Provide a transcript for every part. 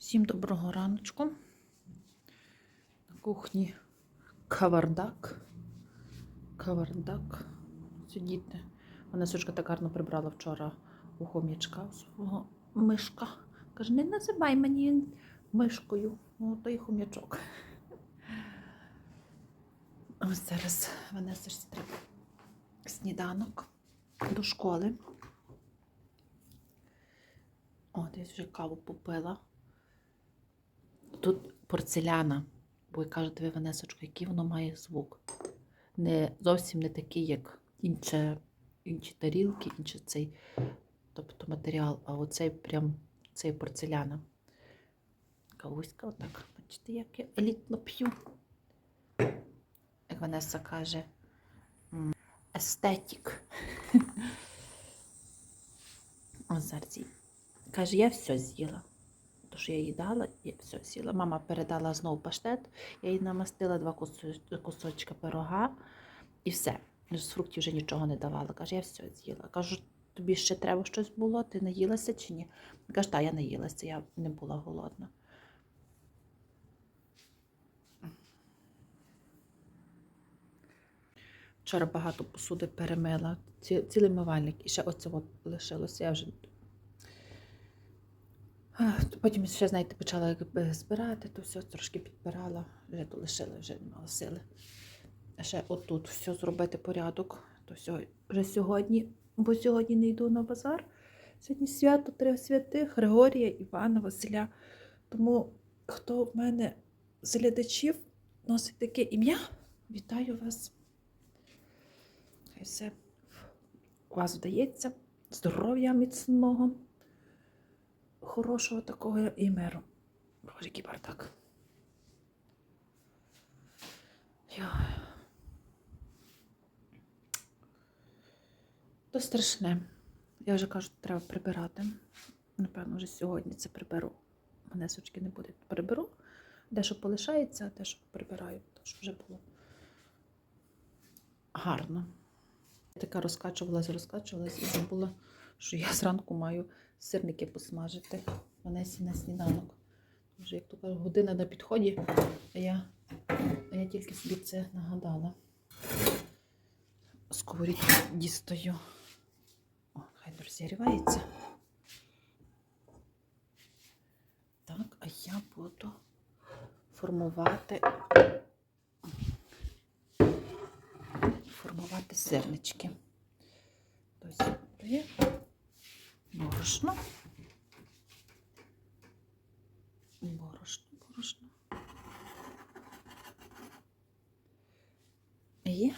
Всім доброго раночку. На кухні кавардак. Кавардак. Сидіти. Вона сучка так гарно прибрала вчора у хом'ячка свого мишка. Каже, не називай мені мишкою. Ну, той хом'ячок. Ось зараз Ванесочці треба сніданок до школи. О, десь вже каву попила. Тут порцеляна, бо кажуть, ви, Ванесочко, який воно має звук. Не зовсім не такий, як інші, інші тарілки, інший цей, тобто матеріал, а оцей прям цей порцеляна. Кавуська, отак. Бачите, як я елітно п'ю. Як Ванеса каже, естетік. Ось зараз. Каже, я все з'їла. То, що я їй дала, я все з'їла. Мама передала знову паштет, я їй намастила два кусо- кусочка пирога і все. З фруктів вже нічого не давала. Каже, я все з'їла. Кажу, тобі ще треба щось було, ти наїлася чи ні? Каже, так, я наїлася, я не була голодна. Вчора багато посуди перемила, цілий мивальник, і ще оце от лишилося. Я вже Потім ще, знаєте, почала збирати, то все трошки підбирала, вже то лишила, вже не мала сили. А ще отут все зробити порядок, то все вже сьогодні, бо сьогодні не йду на базар. Сьогодні свято трьох святих Григорія, Івана, Василя. Тому хто в мене з глядачів носить таке ім'я, вітаю вас. Хай все у вас вдається, здоров'я міцного хорошого такого і миру. Боже, який бардак. Я... То страшне. Я вже кажу, треба прибирати. Напевно, вже сьогодні це приберу. Мене сучки не буде. Приберу. Дещо полишається, а те, що прибираю, то що вже було гарно. Я така розкачувалась, розкачувалась і забула, що я зранку маю сирники посмажити. Ванесі на сніданок. Вже, як кажуть, година на підході, а я, а я тільки собі це нагадала. Сковорідку дістаю. О, хай розігрівається. Так, а я буду формувати формувати сирнички. Тобто борошно. Борошно, борошно. Є.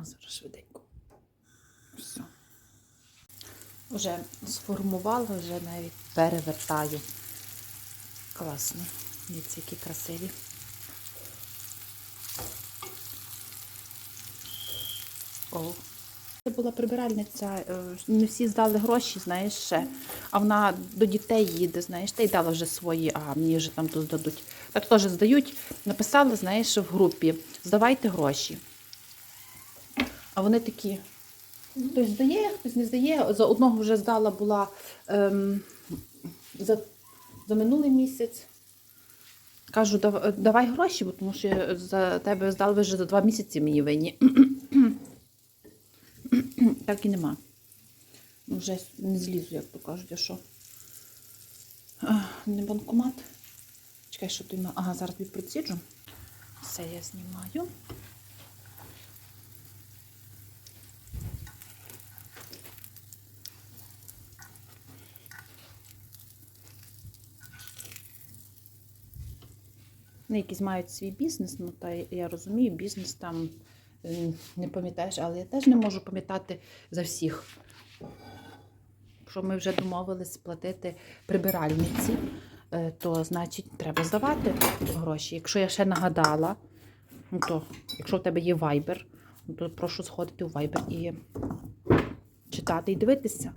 А зараз швиденько. Все. Вже сформувала, вже навіть перевертаю. Класно. Дивіться, які красиві. О. Це була прибиральниця, е, не всі здали гроші, знаєш ще. А вона до дітей їде, знаєш, та й дала вже свої, а мені вже там тут здадуть. Так теж здають. Написали, знаєш, в групі, здавайте гроші. А вони такі. Хтось здає, хтось не здає. За одного вже здала була ем, за, за минулий місяць. Кажу, давай гроші, бо тому що за тебе здали вже за два місяці мені винні. Так і нема. Ну, Вже не злізу, як то кажуть, а що? А, не банкомат. Чекай, що тут. Ага, зараз тобі приціджу. Все я знімаю. Вони якісь мають свій бізнес, ну та я розумію, бізнес там не пам'ятаєш, але я теж не можу пам'ятати за всіх. Якщо ми вже домовились платити прибиральниці, е, то значить треба здавати гроші. Якщо я ще нагадала, ну то якщо в тебе є Viber, ну, то прошу сходити у Viber і читати і дивитися.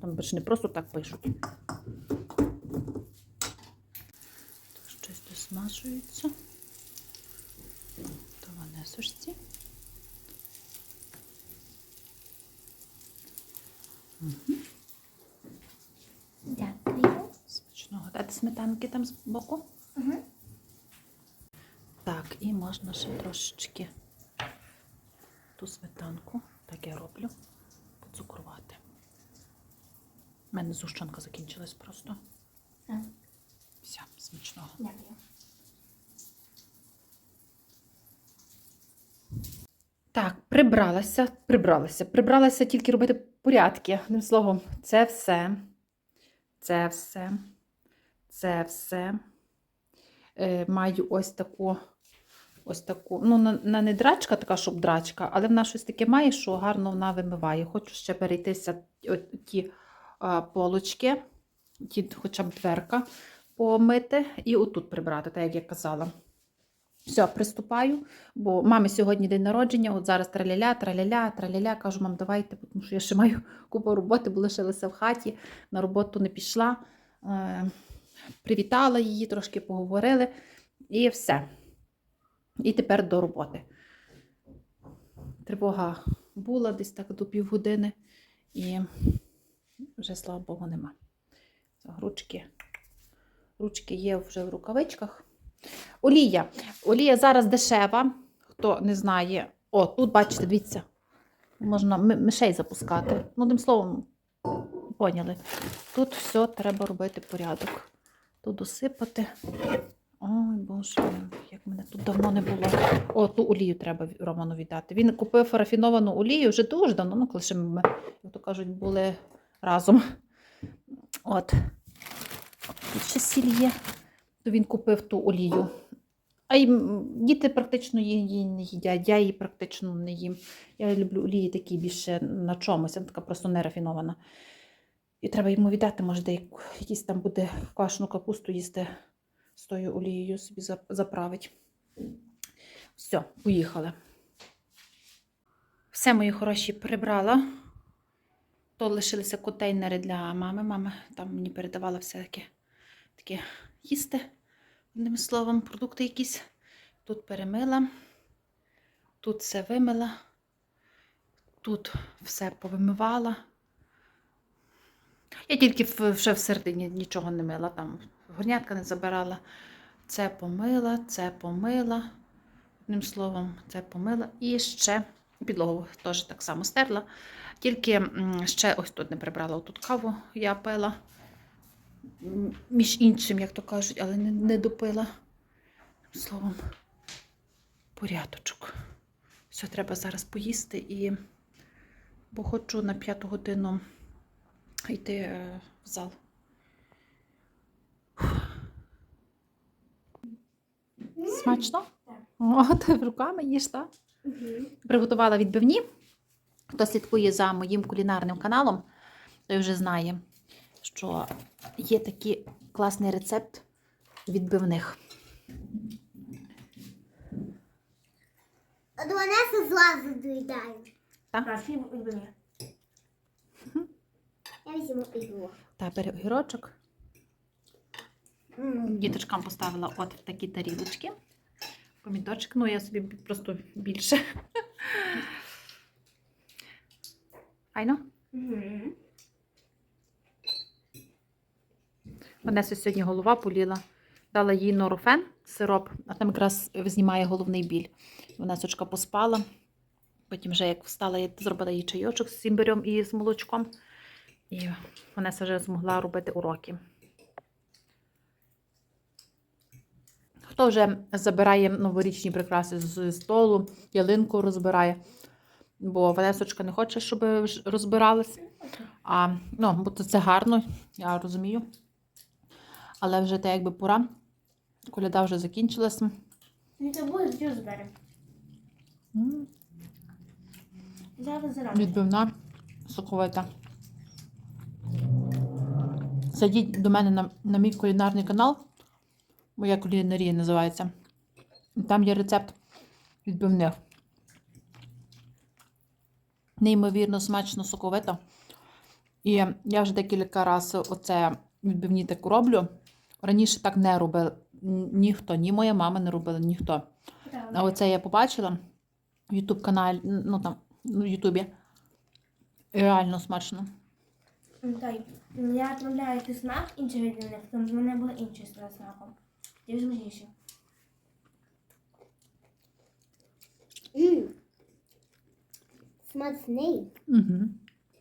Там ж не просто так пишуть. Щось досмажується. То Ванесочці. Угу. Дякую. Смачно. сметанки там з боку. Угу. Так, і можна ще трошечки ту сметанку, так я роблю, поцукрувати. У мене зущенка закінчилась просто. Так. Все, смачного. Дякую. Так, прибралася, прибралася. Прибралася тільки робити порядки. Одним словом, це все. Це все. Це все. Е, маю ось таку, ось таку. Ну, на, не драчка, така, щоб драчка, але вона щось таке має, що гарно вона вимиває. Хочу ще перейтися ті а, полочки, ті, хоча б дверка помити і отут прибрати, так як я казала. Все, приступаю, бо мами сьогодні день народження, от зараз траляля, траляля, траляля. Кажу, мам, давайте, тому що я ще маю купу роботи, бо лишилася в хаті, на роботу не пішла. Е, привітала її, трошки поговорили, і все. І тепер до роботи. Тривога була десь так до півгодини, і вже, слава Богу, нема. Ручки, ручки є вже в рукавичках. Олія. Олія зараз дешева. Хто не знає. О, тут, бачите, дивіться, можна мишей запускати. Ну, одним словом, поняли. Тут все треба робити порядок. Тут досипати. Ой, Боже, як мене тут давно не було. О, ту олію треба Роману віддати. Він купив рафіновану олію вже дуже давно, ну, коли ще ми, як то кажуть, були разом. От. Тут ще сіль є то він купив ту олію. А й діти практично її не їдять, я її практично не їм. Я люблю олії такі більше на чомусь, вона така просто нерафінована. І треба йому віддати, може, де якийсь там буде квашену капусту їсти з тою олією собі заправить. Все, поїхали. Все, мої хороші, прибрала. То лишилися контейнери для мами. Мама там мені передавала всяке таке їсти. Одним словом, продукти якісь. Тут перемила, тут все вимила, тут все повимивала. Я тільки в- вже всередині нічого не мила, там горнятка не забирала. Це помила, це помила. Одним словом, це помила. І ще підлогу теж так само стерла. Тільки ще ось тут не прибрала. Тут каву я пила. Між іншим, як то кажуть, але не, не допила. Словом, порядочок. Все, треба зараз поїсти і бо хочу на п'яту годину йти е, в зал. Смачно? О, ти руками їш, так? Угу. Приготувала відбивні. Хто слідкує за моїм кулінарним каналом, той вже знає, що є такий класний рецепт відбивних. От вона з лазу доїдає. Краще відбивні. Я візьму його. Та бери огірочок. Діточкам поставила от в такі тарілочки. Помідорчик, ну я собі просто більше. Айно. Угу. Vanessa сьогодні голова боліла. Дала їй норофен, сироп, а там якраз знімає головний біль. Вона поспала. Потім, вже як встала, я зробила їй чайочок з імбирем і з молочком. І Vanessa вже змогла робити уроки. Хто вже забирає новорічні прикраси з столу, ялинку розбирає, бо Валесочка не хоче, щоб розбиралась. А, ну, бо це гарно, я розумію. Але вже те якби пора. Коляда вже закінчилася. Не тобою що Зараз. Відбивна, соковита. Зайдіть до мене на, на мій кулінарний канал. Моя кулінарія називається. Там є рецепт відбивних. Неймовірно смачно соковито. І я вже декілька разів оце відбивні так роблю. Раніше так не робив ніхто, ні моя мама не робила ніхто. А оце я побачила в Ютуб каналі, ну там ну, в Ютубі. Реально смачно. Я відправляю цей смак інших відмінних, тому в мене було інші з смаком. Ти ж миліше. Смачний. Угу.